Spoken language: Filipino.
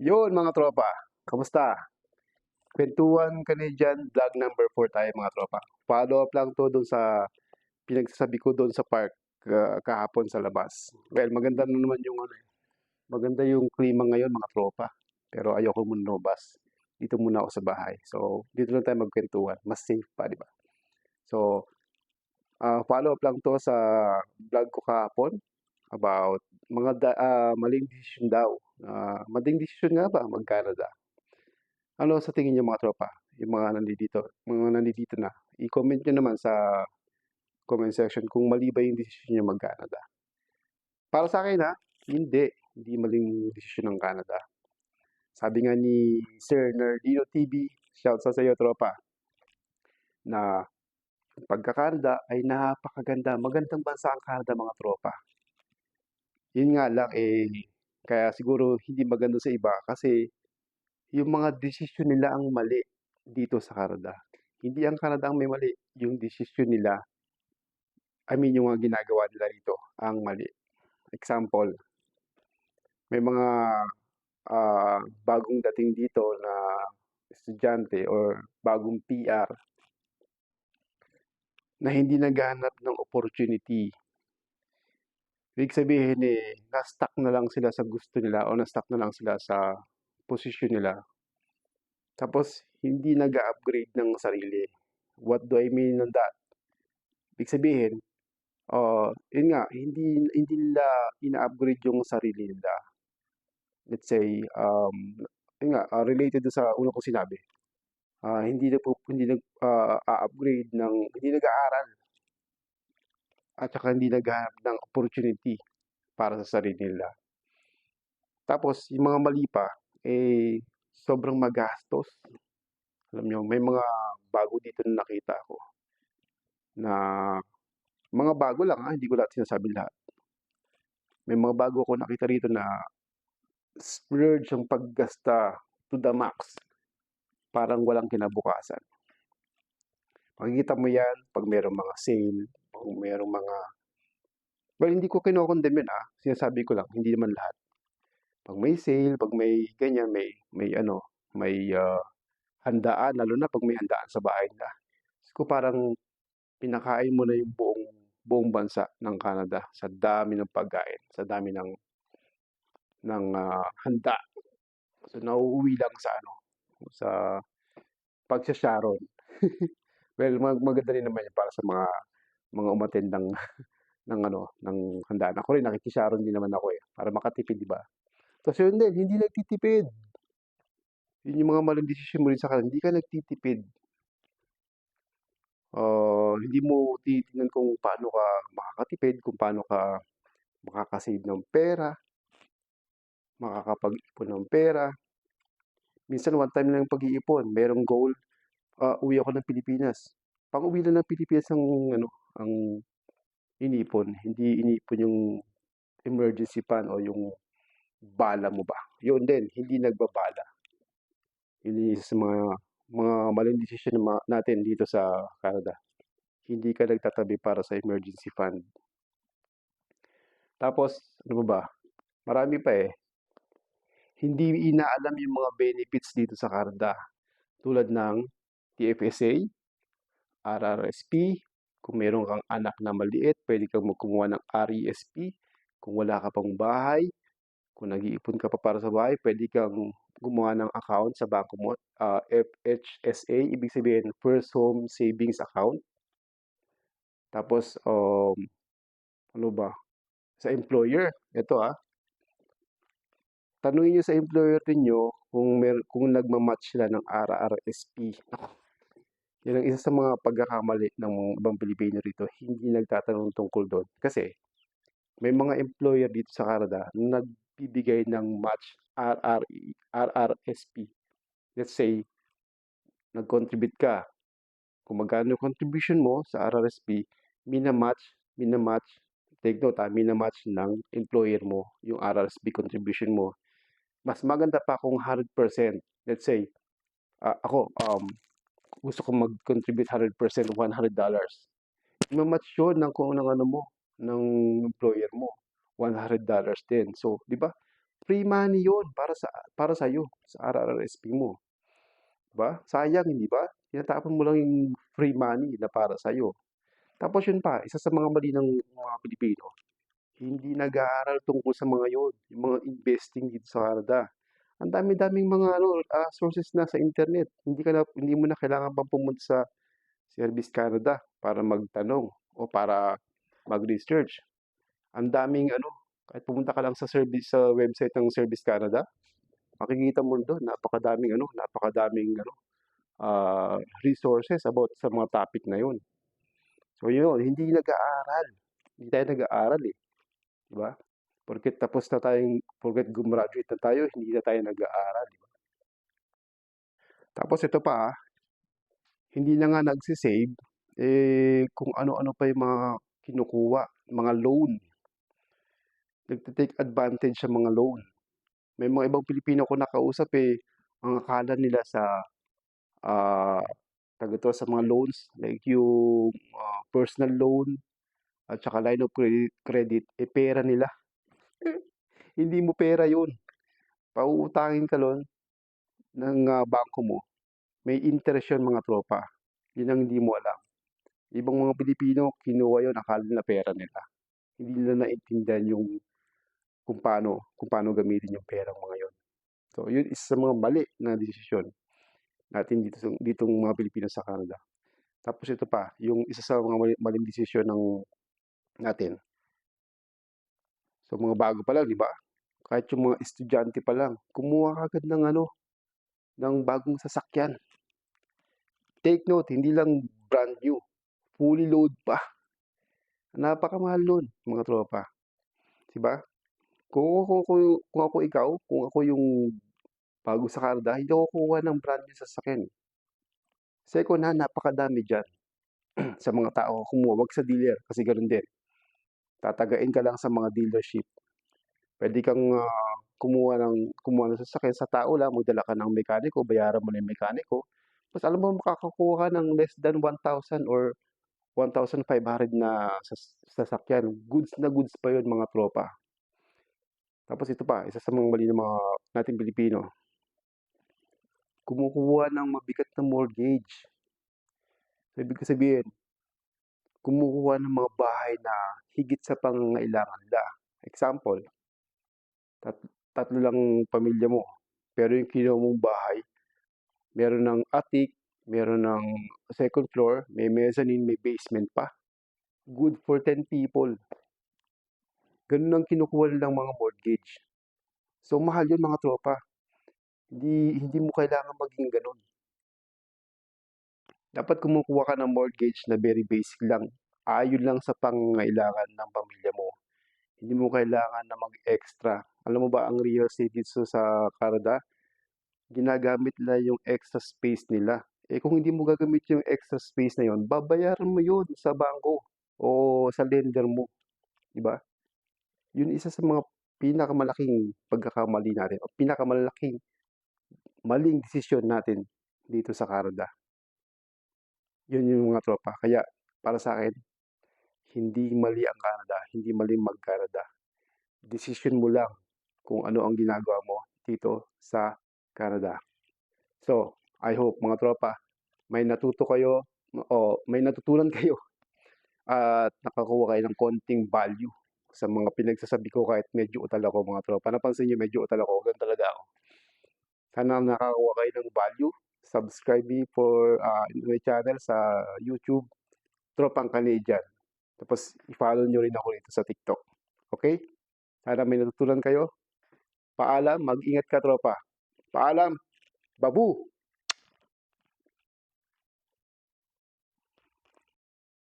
Yun mga tropa, kamusta? Kwentuhan Canadian vlog number 4 tayo mga tropa. Follow up lang to doon sa pinagsasabi ko doon sa park ka- kahapon sa labas. Well, maganda na naman yung ano, eh. maganda yung klima ngayon mga tropa. Pero ayoko muna lumabas. Dito muna ako sa bahay. So, dito lang tayo magkwentuhan. Mas safe pa, di ba? So, ah, follow up lang to sa vlog ko kahapon about mga da, ah, maling decision daw. Ah, maling decision nga ba mag-Canada? Ano sa tingin niyo mga tropa? Yung mga nandito, mga nandito na. I-comment niyo naman sa comment section kung mali ba yung decision niyo mag-Canada. Para sa akin ha, hindi. Hindi maling decision ng Canada. Sabi nga ni Sir Nerdino TV, shout sa iyo tropa, na pagka-Canada ay napakaganda. Magandang bansa ang Canada mga tropa. Yun nga lang eh, kaya siguro hindi maganda sa iba kasi yung mga desisyon nila ang mali dito sa Canada. Hindi ang Canada ang may mali, yung desisyon nila, I mean yung mga ginagawa nila dito ang mali. Example, may mga ah, bagong dating dito na estudyante or bagong PR na hindi naghahanap ng opportunity. Ibig sabihin eh, na-stuck na lang sila sa gusto nila o na-stuck na lang sila sa posisyon nila. Tapos, hindi nag-upgrade ng sarili. What do I mean on that? Ibig sabihin, uh, yun nga, hindi, hindi nila ina-upgrade yung sarili nila. Let's say, um, yun nga, ah, related sa una kong sinabi. Ah, hindi na po, hindi nag ah, a-upgrade ng, hindi nag-aaral. At saka hindi naghahanap ng opportunity para sa sarili nila. Tapos, yung mga mali pa, eh, sobrang magastos. Alam nyo, may mga bago dito na nakita ko. Na, mga bago lang ah, hindi ko lahat sinasabi lahat. May mga bago ako nakita rito na splurge ang paggasta to the max. Parang walang kinabukasan. Makikita mo yan pag mayroong mga sale, pag mayroong mga... Well, hindi ko kinokondem yun ah. Sinasabi ko lang, hindi naman lahat. Pag may sale, pag may ganyan, may, may ano, may ah, handaan, lalo na pag may handaan sa bahay nila. So, parang pinakain mo na yung buong buong bansa ng Canada sa dami ng pagkain, sa dami ng ng ah, handa. So nauuwi lang sa ano, sa pagsasharon. well, mag maganda rin naman 'yan para sa mga mga umattend ng ng ano, ng handaan. Ako rin nakikisharon din naman ako eh, para makatipid, 'di ba? Tapos yun din, hindi nagtitipid. Yun yung mga maling desisyon mo rin sa kanila, hindi ka nagtitipid. Ah, hindi mo titingnan kung paano ka makakatipid, kung paano ka makaka-save ng pera, makakapag-ipon ng pera. Minsan one time lang pag-iipon, merong goal, ah, uwi ako ng Pilipinas. Pang-uwi lang ng Pilipinas ang ano, ang inipon, hindi inipon yung emergency fund o yung bala mo ba. Yun din, hindi nagbabala. Yun yung sa mga mga maling ma- natin dito sa Canada. Hindi ka nagtatabi para sa emergency fund. Tapos, ano ba? Marami pa eh. Hindi inaalam yung mga benefits dito sa Canada. Tulad ng TFSA, RRSP, kung meron kang anak na maliit, pwede kang magkumuha ng RESP. Kung wala ka pang bahay, kung nag-iipon ka pa para sa bahay, pwede kang gumawa ng account sa bangko mo, ah, FHSA, ibig sabihin First Home Savings Account. Tapos, um, ano ba? Sa employer, ito ah. Tanungin niyo sa employer niyo kung mer kung nagma-match sila ng RRSP. Yan ang isa sa mga pagkakamali ng ibang Pilipino rito, hindi nagtatanong tungkol doon. Kasi, may mga employer dito sa Canada na nagbibigay ng match RRE, RRSP. Let's say, nag-contribute ka. Kung magkano contribution mo sa RRSP, minamatch, minamatch, take note ha, minamatch ng employer mo yung RRSP contribution mo. Mas maganda pa kung 100%. Let's say, ah, ako, um, gusto ko mag-contribute 100%, $100. Imamatch yun ng kung ng ano mo, ng employer mo. $100 din. So, di ba? Free money 'yun para sa para sa'yo, sa RRSP mo. 'Di ba? Sayang, hindi ba? Tinatapon mo lang yung free money na para sa'yo. Tapos 'yun pa, isa sa mga mali ng mga Pilipino, hindi nag-aaral tungkol sa mga 'yun, yung mga investing dito sa Canada. Ang dami-daming mga ano, ah, sources na sa internet. Hindi ka na hindi mo na kailangan pang pumunta sa Service Canada para magtanong o para mag-research. Ang daming ano, kahit pumunta ka lang sa service sa website ng Service Canada, makikita mo do'n napakadaming ano, napakadaming ano, ah, resources about sa mga topic na 'yun. So 'yun, hindi nag-aaral. Hindi tayo nag-aaral, eh, 'di ba? Porket tapos na tayong porket gumraduate na tayo, hindi na tayo nag-aaral, 'di ba? Tapos ito pa, ah, hindi na nga nagse-save, eh, kung ano-ano pa yung mga kinukuha, mga loan. Nagte-take advantage sa mga loan. May mga ibang Pilipino akong nakausap, eh, ang akala nila sa, ah, tawag dito, sa mga loans, like yung, ah, personal loan at saka line of credit credit, eh, pera nila. Hindi mo pera 'yun. Pauutangin ka nun ng, ah, bangko mo, may interest 'yun mga tropa. 'Yun ang hindi mo alam. Ibang mga Pilipino kinuha 'yun, akala nila pera nila. Hindi nila naintindihan yung kung paano kung paano gamitin yung perang mga 'yun. So 'yun isa sa mga mali na desisyon natin dito sa ditong mga Pilipino sa Canada. Tapos ito pa, yung isa sa mga mali maling desisyon ng natin. So mga bago pa lang, 'di ba? Kahit yung mga estudyante pa lang, kumuha kaagad ng ano, ng bagong sasakyan. Take note, hindi lang brand new, fully load pa. Napakamahal nun mga tropa, 'di ba? Kung ako kung kung ako ikaw, kung ako yung bago sa Canada, hindi ako kukuha ng brand new sasakyan. Second hand, napakadami diyan. Sa mga tao kumuha, 'wag sa dealer kasi gano'n din. Tatagain ka lang sa mga dealership. Puwede kang, ah, kumuha ng kumuha ng sasakyan sa tao lang, magdala ka ng mekaniko, bayaran mo na yung mekaniko, ta's alam mo makakakuha ka ng less than 1,000 or 1,500 na sas sasakyan. Goods na goods pa 'yun mga tropa. Tapos ito pa, isa sa mga mali ng mga nating Pilipino. Kumukuha ng mabigat na mortgage. So ibig sabihin, kumukuha ng mga bahay na higit sa pangangailangan nila. Example, tat tatlo lang pamilya mo, pero yung kinuha mong bahay, meron ng attic, meron ng second floor, may mezzanine, may basement pa. Good for 10 people. Gano'n ang kinukuha nilang mga mortgage. So mahal 'yun mga tropa. Hindi hindi mo kailangan maging gano'n. Dapat kumukuha ka ng mortgage na very basic lang, ayon lang sa pangangailangan ng pamilya mo. Hindi mo kailangan na mag-extra. Alam mo ba ang real estate dito sa Canada, ginagamit nila yung extra space nila. Eh, kung hindi mo gagamit yung extra space na 'yun, babayaran mo 'yun sa bangko o sa lender mo, 'di ba? 'Yun isa sa mga pinakamalaking pagkakamali natin o pinakamalaking maling desisyon natin dito sa Canada. 'Yun yung mga tropa. Kaya para sa'kin, hindi mali ang Canada, hindi mali mag-Canada. Desisyon mo lang kung ano ang ginagawa mo dito sa Canada. So, I hope mga tropa, may natuto kayo o may natutunan kayo at nakakuha kayo ng konting value sa mga pinagsasabi ko kahit medyo utal ako mga tropa. Napansin niyo medyo utal ako, gano'n talaga ako. Sana nakakuha kayo ng value. Subscribe me for, ah, my channel sa YouTube, Tropang Canadian. Tapos i-follow niyo rin ako dito sa TikTok, okey? Sana may natutunan kayo. Paalam, mag-ingat ka tropa. Paalam, babu!